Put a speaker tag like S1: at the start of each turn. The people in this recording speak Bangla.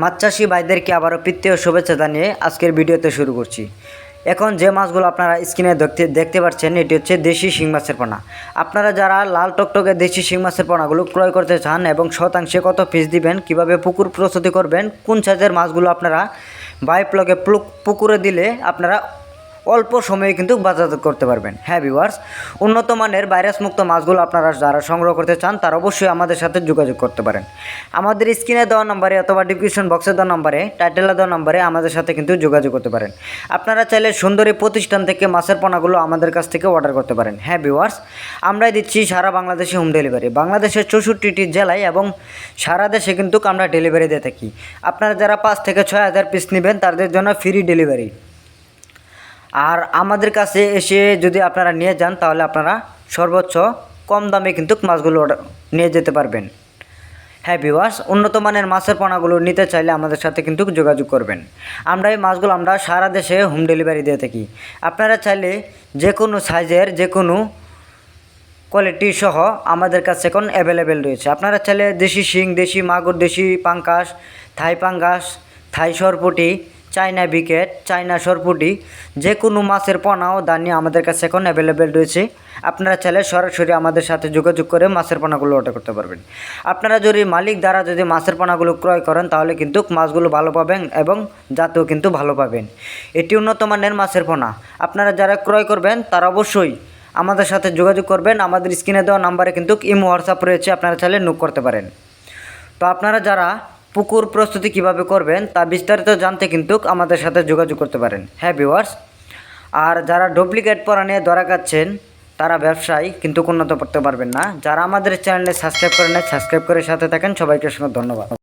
S1: মাছ চাষি ভাইদেরকে আবারও প্রীতীয় শুভেচ্ছা জানিয়ে আজকের ভিডিওতে শুরু করছি। এখন যে মাছগুলো আপনারা স্ক্রিনে দেখতে দেখতে পাচ্ছেন, এটি হচ্ছে দেশি শিং মাছের পোনা। আপনারা যারা লাল টকটকে দেশি শিং মাছের পোনাগুলো ক্রয় করতে চান এবং শতাংশে কত ফিস দিবেন, কীভাবে পুকুর প্রস্তুতি করবেন, কোন সাইজের মাছগুলো আপনারা বাইপ্লগে পুকুরে দিলে আপনারা অল্প সময়ে কিন্তু বাজারজাত করতে পারবেন। হ্যাঁ ভিউয়ার্স উন্নত মানের ভাইরাস মুক্ত মাছগুলো আপনারা যারা সংগ্রহ করতে চান, তারা অবশ্যই আমাদের সাথে যোগাযোগ করতে পারেন। আমাদের স্ক্রিনে দেওয়া নম্বরে অথবা ডিসক্রিপশন বক্সে দেওয়া নম্বরে টাইটেলে দেওয়া নম্বরে আমাদের সাথে কিন্তু যোগাযোগ করতে পারেন। আপনারা চাইলে সুন্দরী প্রতিষ্ঠান থেকে মাছের পোনাগুলো আমাদের কাছ থেকে অর্ডার করতে পারেন। হ্যাঁ ভিউয়ার্স আমরাই দিচ্ছি সারা বাংলাদেশে হোম ডেলিভারি বাংলাদেশের চৌষট্টিটি জেলায় এবং সারা দেশে কিন্তু আমরা ডেলিভারি দিয়ে থাকি। আপনারা যারা পাঁচ থেকে ছয় হাজার পিস নেবেন, তাদের জন্য ফ্রি ডেলিভারি আর আমাদের কাছে এসে যদি আপনারা নিয়ে যান, তাহলে আপনারা সর্বোচ্চ কম দামে কিন্তু মাছগুলো নিয়ে যেতে পারবেন। হ্যাঁ বিওয়াস উন্নত মানের মাছের পোনাগুলো নিতে চাইলে আমাদের সাথে কিন্তু যোগাযোগ করবেন। আমরা এই মাছগুলো আমরা সারা দেশে হোম ডেলিভারি দিয়ে থাকি। আপনারা চাইলে যে কোনো সাইজের, যে কোনো কোয়ালিটি সহ আমাদের কাছে এখন অ্যাভেলেবেল রয়েছে। আপনারা চাইলে দেশি শিং, দেশি মাগুর, দেশি পাঙ্কাস থাই পাঙ্গাস, থাই সরপুটি চাইনা বিকেট, চায়না সরপুটি যে কোনো মাছের পোনা ও দানি আমাদের কাছে এখন অ্যাভেলেবেল রয়েছে। আপনারা চাইলে সরাসরি আমাদের সাথে যোগাযোগ করে মাছের পোনাগুলো অর্ডার করতে পারবেন। আপনারা যদি মালিক দ্বারা যদি মাছের পোনাগুলো ক্রয় করেন, তাহলে কিন্তু মাছগুলো ভালো পাবেন এবং জাতেও কিন্তু ভালো পাবেন। এটি উন্নত মানের মাছের পোনা। আপনারা যারা ক্রয় করবেন, তারা অবশ্যই আমাদের সাথে যোগাযোগ করবেন। আমাদের স্ক্রিনে দেওয়া নাম্বারে কিন্তু ইমো, হোয়াটসঅ্যাপ রয়েছে, আপনারা চাইলে নোক করতে পারেন। তো আপনারা যারা পুকুর প্রস্তুতি কীভাবে করবেন তা বিস্তারিত জানতে কিন্তু আমাদের সাথে যোগাযোগ করতে পারেন। হ্যাঁ ভিওয়ার্স আর যারা ডুপ্লিকেট পরা নিয়ে ধরা খাচ্ছেন, তারা ব্যবসায়, কিন্তু উন্নত করতে পারবেন না। যারা আমাদের চ্যানেলে সাবস্ক্রাইব করে নেয় সাবস্ক্রাইব করে সাথে থাকেন। সবাইকে সঙ্গে ধন্যবাদ।